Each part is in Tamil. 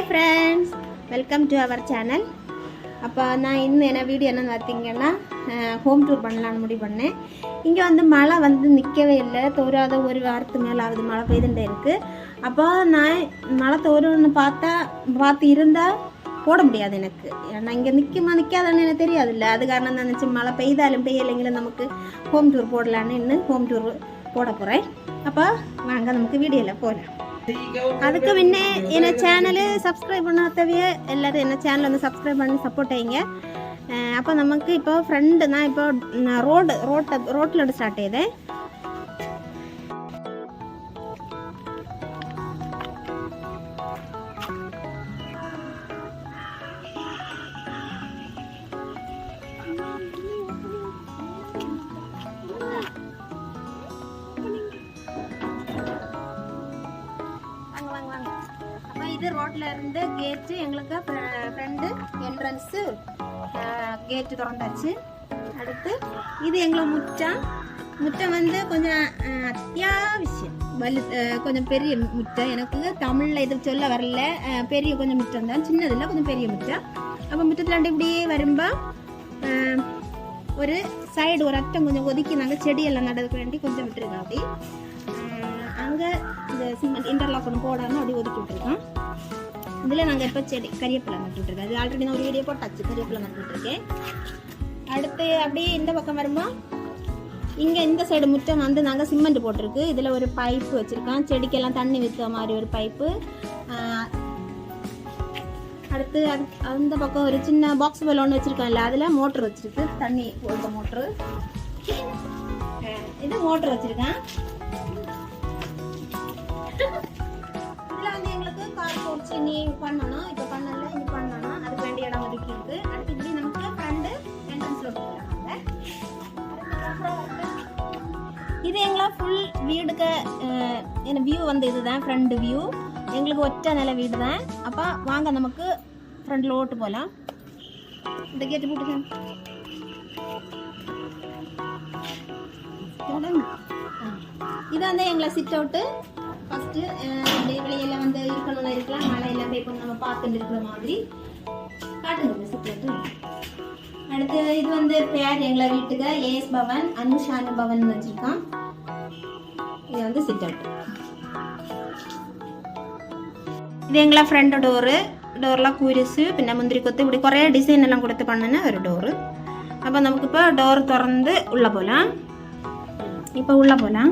Hi friends welcome to our channel அப்போ நான் இன்னும் என்ன வீடியோ என்னென்னு பார்த்தீங்கன்னா ஹோம் டூர் பண்ணலான்னு முடிவு பண்ணேன். இங்கே வந்து மழை வந்து நிற்கவே இல்லை. தோறாத ஒரு வாரத்து மேலே ஆகுது. மழை பெய்துட்டே இருக்குது அப்போ நான் மழை தோறுன்னு பார்த்தா பார்த்து இருந்தால் போட முடியாது எனக்கு. ஏன்னா இங்கே நிற்குமா நிற்காதான்னு எனக்கு தெரியாது இல்லை அது காரணம் தான் நினச்சி மழை பெய்தாலும் பெய்யலைங்களும் நமக்கு ஹோம் டூர் போடலான்னு இன்னும் ஹோம் டூர் போட போகிறேன் அப்போ வாங்க நமக்கு வீடியோவில் போகலாம். அதுக்கு முன்னே என்ன சேனலு சப்ஸ்கிரைப் பண்ணாதவையே எல்லோரும் என்ன சேனல் வந்து சப்ஸ்கிரைப் பண்ணி சப்போர்ட் ஆயிங்க அப்போ நமக்கு இப்போ ஃப்ரெண்டு தான் இப்போ ரோடு ரோட்டை ரோட்டில் ஸ்டார்ட் ஆயிடுது இது ரோட்ல இருந்து கேட்டு எங்களுக்கு ஃப்ரெண்டு என்ட்ரன்ஸு கேட்டு திறந்தாச்சு. அடுத்து இது எங்களை முற்றம் முற்றம் வந்து கொஞ்சம் அத்தியாவசியம். வலு கொஞ்சம் பெரிய முற்றம் எனக்கு தமிழில் இது சொல்ல வரல. பெரிய கொஞ்சம் முற்றம் தான். சின்னதில்ல கொஞ்சம் பெரிய முற்றம் அப்போ முற்றத்தில் இப்படியே வரும்போ. ஒரு சைடு ஒரு அத்தம் கொஞ்சம் ஒதுக்கி நாங்கள் செடியெல்லாம் நடக்க வேண்டி கொஞ்சம் விட்டுருக்கோம் அப்படி. சிமெண்ட் இன்டர்லாக் ஒன்று போடாமல் அப்படி ஒதுக்கி விட்டுருக்கோம். இதில் நாங்கள் இப்போ செடி கறிவேப்பிலை நட்டு அது ஆல்ரெடி நான் ஒரு வீடியோ போட்டாச்சு கறிவேப்பிலை நட்டுருக்கேன் அடுத்து அப்படியே இந்த பக்கம் வரும்போது இங்கே இந்த சைடு முற்றம் வந்து நாங்கள் சிமெண்ட் போட்டிருக்கு. இதில் ஒரு பைப்பு வச்சுருக்கோம். செடிக்கெல்லாம் தண்ணி விற்ற மாதிரி ஒரு பைப்பு அடுத்து அது அந்த பக்கம் ஒரு சின்ன பாக்ஸ் போல் ஒன்று வச்சுருக்கோம்ல அதில் மோட்ரு வச்சுருக்கு. தண்ணி போடுற மோட்ரு இது மோட்ரு வச்சுருக்கேன். எங்களுக்கு போச்சு நீ பண்ணணும் இப்போ பண்ணல இது பண்ணணும் அதுக்கு வேண்டிய இடம் ஒதுக்கி இருக்கு. அடுத்து இப்படி நமக்கு ஃப்ரெண்டு என்ட்ரன்ஸில் விட்டுருக்காங்க இது எங்களா ஃபுல் வீடுக்கு என்ன வியூ வந்து இதுதான் ஃப்ரண்ட் வியூ எங்களுக்கு ஒற்றை நில வீடு தான் அப்போ வாங்க நமக்கு ஃப்ரண்டில் ஓட்டு போகலாம் இந்த கேட்டு போட்டுக்க. இது வந்து எங்களை சிட் அவுட்டு ஃபஸ்ட்டு வெளியில வந்து இருக்கணும்னு இருக்கலாம் மழையில போய் இப்போ நம்ம பார்த்துட்டு இருக்கிற மாதிரி காட்டுங்க சிட் அவுட்டு அடுத்து இது வந்து பேர் எங்களை வீட்டுக்கு ஏஎஸ் பவன் அனுஷானு பவன் வச்சிருக்கான் இது வந்து சிட் அவுட் ഇത് ഞങ്ങളെ ഫ്രണ്ട് ഡോറ് ഡോറിലെ കുരിശ് പിന്നെ മുന്തിരിക്കൊത്ത് ഇവിടെ കുറേ ഡിസൈൻ എല്ലാം കൊടുത്ത് പണിന ഒരു ഡോറ് അപ്പോൾ നമുക്കിപ്പോൾ ഡോർ തുറന്ന് ഉള്ള പോലെ இப்போ உள்ள போகலாம்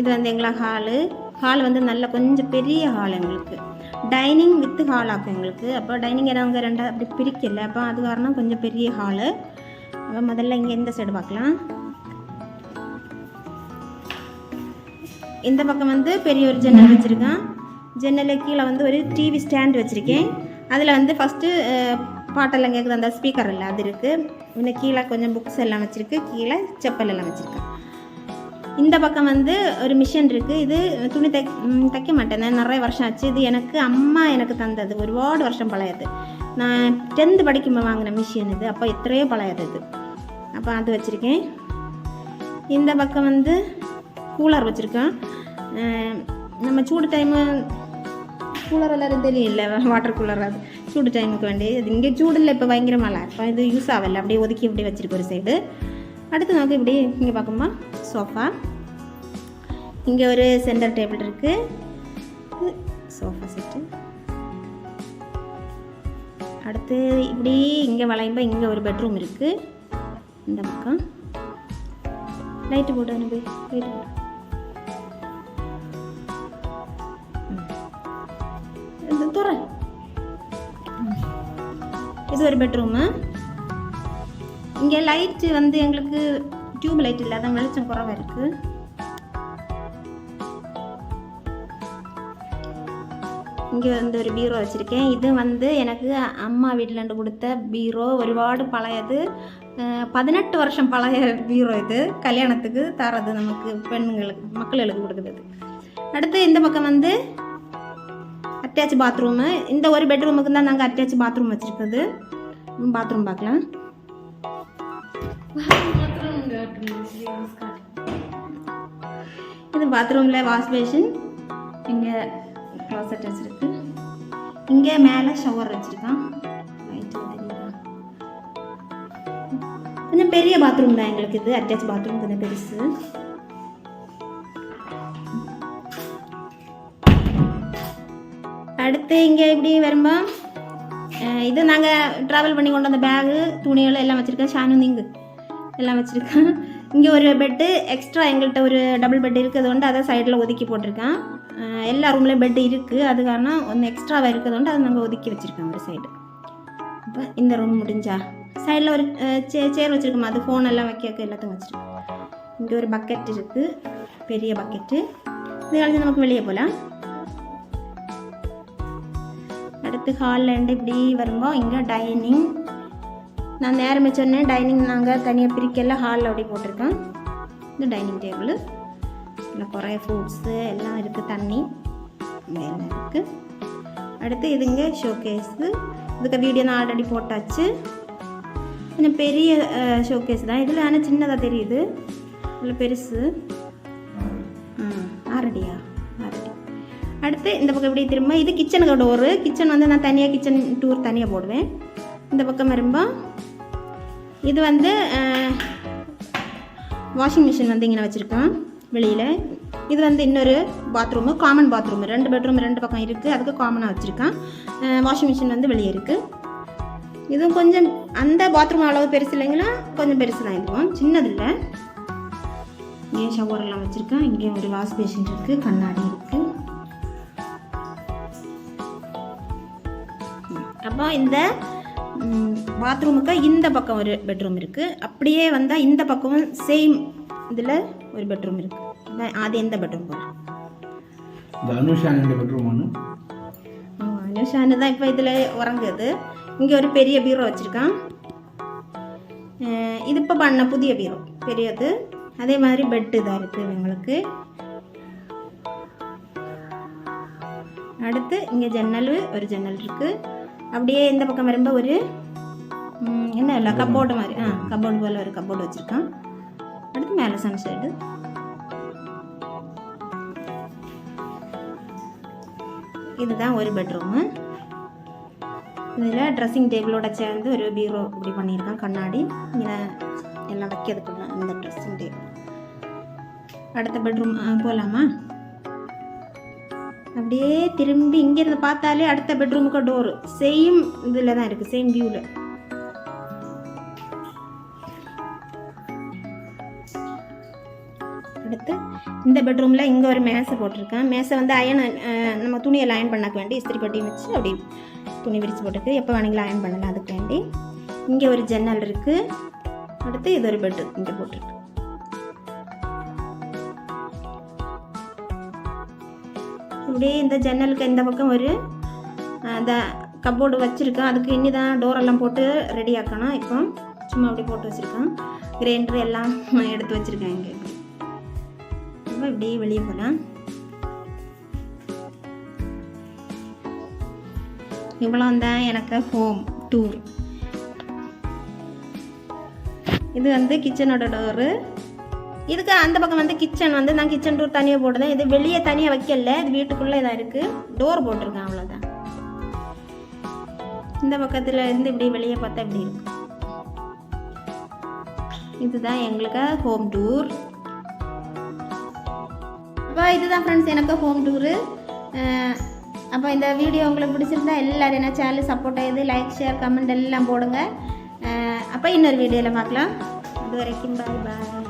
இது வந்து எங்களை ஹாலு ஹால் வந்து நல்ல கொஞ்சம் பெரிய ஹால் எங்களுக்கு. டைனிங் வித் ஹால் ஆக்கும் எங்களுக்கு. அப்போ டைனிங் அவங்க ரெண்டா அப்படி பிரிக்கல. அப்போ அது காரணம் கொஞ்சம் பெரிய ஹாலு அப்போ முதல்ல இங்கே இந்த சைடு பார்க்கலாம். இந்த பக்கம் வந்து பெரிய ஒரு ஜன்னல் வச்சுருக்கேன். ஜன்னலுக்கு கீழே வந்து ஒரு டிவி ஸ்டாண்ட் வச்சுருக்கேன். அதில் வந்து ஃபஸ்ட்டு பாட்டெல்லாம் கேட்குது அந்த ஸ்பீக்கர் இல்லை அது இருக்குது இன்னும் கீழே கொஞ்சம் புக்ஸ் எல்லாம் வச்சுருக்கு. கீழே செப்பல் எல்லாம் வச்சுருக்கேன். இந்த பக்கம் வந்து ஒரு மிஷின் இருக்குது இது துணி தை தைக்க மாட்டேன். நான் நிறைய வருஷம் ஆச்சு. இது எனக்கு அம்மா எனக்கு தந்தது. ஒருபாடு வருஷம் பழையது நான் டென்த்து படிக்கும்போது வாங்கின மிஷின் இது. அப்போ எத்தனையோ பழையது இது. அப்போ அது வச்சுருக்கேன். இந்த பக்கம் வந்து கூலர் வச்சுருக்கேன். நம்ம சூடு டைமு கூலர் எல்லாரும் தெரியும் இல்லை வாட்டர் கூலர் அது. சூடு டைமுக்கு வேண்டி அது இங்கே சூடு இல்லை இப்போ பயங்கர மழை இப்போ இது யூஸ் ஆகலை. அப்படியே ஒதுக்கி இப்படி வச்சிருக்கு ஒரு சைடு அடுத்து நமக்கு இப்படி இங்கே பார்க்கும்போது சோஃபா இங்கே ஒரு சென்டர் டேபிள் இருக்குது சோஃபா செட்டு அடுத்து இப்படி இங்கே வளையும்போ இங்கே ஒரு பெட்ரூம் இருக்குது இந்த பக்கம். லைட்டு போட்டு அனுப்பி லைட்டு போட்டு இது இது ஒரு பெட்ரூமு இங்கே லைட்டு வந்து எங்களுக்கு டியூப் லைட் இல்லாத வெளிச்சம் குறவாக இருக்குது இங்கே வந்து ஒரு பீரோ வச்சுருக்கேன். இது வந்து எனக்கு அம்மா வீட்டிலேருந்து கொடுத்த பீரோ ஒருபாடு பழையது. பதினெட்டு வருஷம் பழைய பீரோ இது. கல்யாணத்துக்கு தரது நமக்கு பெண்களுக்கு மக்களுக்கு கொடுக்குறது. அடுத்து இந்த பக்கம் வந்து அட்டாச் பாத்ரூமு இந்த ஒரு பெட்ரூமுக்கு தான் நாங்கள் அட்டாச் பாத்ரூம் வச்சுருக்குது பாத்ரூம் பார்க்கலாம். இது பாத்ரூமில் வாஷ் பேஷன் இங்கே க்ளாசட் வச்சுருக்கு. இங்கே மேலே ஷவர் வச்சுருக்கான். கொஞ்சம் பெரிய பாத்ரூம் தான் எங்களுக்கு இது அட்டாச் பாத்ரூம் கொஞ்சம் பெருசு. அடுத்து இங்கே இப்படி வரும்போது இது நாங்கள் ட்ராவல் பண்ணி கொண்டு வந்த பேகு துணிகள் எல்லாம் வச்சுருக்கேன் ஷானு நீங்கள் எல்லாம் வச்சுருக்கேன். இங்கே ஒரு பெட்டு எக்ஸ்ட்ரா எங்கள்கிட்ட ஒரு டபுள் பெட் இருக்கிறது கொண்டு அதை சைடில் ஒதுக்கி போட்டிருக்கேன். எல்லா ரூம்லேயும் பெட் இருக்குது அது காரணம் ஒன்று எக்ஸ்ட்ராவாக இருக்கிறது கொண்டு அதை நாங்கள் ஒதுக்கி வச்சுருக்கோம் ஒரு சைடு அப்போ இந்த ரூம் முடிஞ்சா? சைடில் ஒரு சே சேர் வச்சுருக்கோம்? அது ஃபோன் எல்லாம் வைக்க எல்லாத்தையும் வச்சுருக்கோம். இங்கே ஒரு பக்கெட் இருக்குது பெரிய பக்கெட்டு இது கழிச்சு நமக்கு வெளியே போகலாம் அடுத்து ஹாலில் இருந்து இப்படி வரும்போது இங்கே டைனிங் நான் நேரமே சொன்னேன் டைனிங் நாங்கள் தனியாக பிரிக்கல ஹாலில் அப்படி போட்டிருக்கோம். இது டைனிங் டேபிள் இல்லை குறைய ஃப்ரூட்ஸு எல்லாம் இருக்குது தண்ணி. எல்லாம் இருக்குது அடுத்து இதுங்க ஷோகேஸு இதுக்கு வீடியோ நான் ஆல்ரெடி போட்டாச்சு. கொஞ்சம் பெரிய ஷோகேஸ் தான். இதில் ஆனால் சின்னதாக தெரியுது. இதில் பெருசு. ம் ஆறடியா ஆறடி அடுத்து இந்த பக்கம் இப்படி திரும்ப இது கிச்சனுக்கு டோரு கிச்சன் வந்து நான் தனியாக கிச்சன் டூர் தனியாக போடுவேன். இந்த பக்கம் வரும்போ இது வந்து வாஷிங் மிஷின் வந்து இங்கே வச்சுருக்கோம் வெளியில். இது வந்து இன்னொரு பாத்ரூமு காமன் பாத்ரூம் ரெண்டு பெட்ரூம் ரெண்டு பக்கம் இருக்குது அதுக்கு காமனாக வச்சுருக்கேன். வாஷிங் மிஷின் வந்து வெளியே இருக்குது இதுவும் கொஞ்சம் அந்த பாத்ரூம் அளவு பெருசு இல்லைங்களா? கொஞ்சம் பெருசு தான் இதுவும் சின்னதில்லை. இங்கேயும் ஷவர் எல்லாம் வச்சுருக்கேன். இங்கேயும் ஒரு வாஷ் பேஷன் இருக்குது கண்ணாடி இருக்குது அப்போ இந்த பாத்ரூமுக்கு இந்த பக்கம் ஒரு பெட்ரூம் இருக்குது அப்படியே வந்தால் இந்த பக்கமும் சேம் இதில் ஒரு பெட்ரூம் இருக்குது அது எந்த பெட்ரூம் ஒன்று அனுஷானு தான் இப்போ இதில் உறங்குது. இங்கே ஒரு பெரிய பீரோ வச்சுருக்கான். இது இப்போ பண்ண புதிய பீரோ பெரியது. அதே மாதிரி பெட்டு இதாக இருக்குது இவங்களுக்கு. அடுத்து இங்கே ஜன்னல் ஒரு ஜன்னல் இருக்குது அப்படியே இந்த பக்கம் வரும்போது ஒரு என்ன இல்லை கப்போர்டு மாதிரி. ஆ கப்போர்டு போல் ஒரு கப்போர்டு வச்சுருக்கான். அடுத்து மேலே சன்ஷேடு இதுதான் ஒரு பெட்ரூமு இதில் ட்ரெஸ்ஸிங் டேபிளோட சேர்ந்து ஒரு பீரோ இப்படி பண்ணியிருக்கான் கண்ணாடி. இங்கே எல்லாம் வைக்கிறதுக்குள்ள இந்த ட்ரெஸ்ஸிங் டேபிள் அடுத்த பெட்ரூம் போகலாமா அப்படியே திரும்பி இங்கேருந்து பார்த்தாலே அடுத்த பெட்ரூமுக்கு டோரு சேம் இதில் தான் இருக்குது சேம் வியூவில் அடுத்து இந்த பெட்ரூமில் இங்கே ஒரு மேசை போட்டிருக்கேன். மேசை வந்து அயன் நம்ம துணியை அயன் பண்ணக்க வேண்டி இஸ்திரி பட்டியும் வச்சு அப்படி துணி விரித்து போட்டுருக்கு எப்போ வேணுங்களும் அயன் பண்ணலாம் அதுக்கு வேண்டி. இங்கே ஒரு ஜன்னல் இருக்குது அடுத்து இது ஒரு பெட்ரூம் இங்கே போட்டிருக்கு. அப்படியே இந்த ஜன்னலுக்கு இந்த பக்கம் ஒரு இந்த அந்த கப்போர்டு வச்சுருக்கேன். அதுக்கு இனி தான் டோரெல்லாம் போட்டு ரெடி ஆக்கணும். இப்போ சும்மா அப்படி போட்டு வச்சுருக்கேன். கிரைண்டர் எல்லாம் எடுத்து வச்சுருக்கேன் இங்கே. இப்போ இப்படியே வெளியே போகலாம். இவ்வளோ தான் எனக்கு ஹோம் டூர் இது வந்து கிச்சனோட டோரு இதுக்கு அந்த பக்கம் வந்து கிச்சன் வந்து நான் கிச்சன் டூர் தனியாக போட்டுதான் இது வெளியே தனியாக வைக்கல. இது வீட்டுக்குள்ளே இதாக இருக்குது டோர் போட்டிருக்கேன் அவ்வளோதான் இந்த பக்கத்தில் இருந்து இப்படி வெளியே பார்த்தா இப்படி இருக்கும் இதுதான் எங்களுக்கு ஹோம் டூர் அப்போ இதுதான் ஃப்ரெண்ட்ஸ் எனக்கு ஹோம் டூரு அப்போ இந்த வீடியோ உங்களுக்கு பிடிச்சிருந்தா எல்லோரும் என்ன சேனல் சப்போர்ட் ஆகுது லைக் ஷேர் கமெண்ட் எல்லாம் போடுங்க. அப்போ இன்னொரு வீடியோவில் பார்க்கலாம். அது வரைக்கும் பாய் பாய்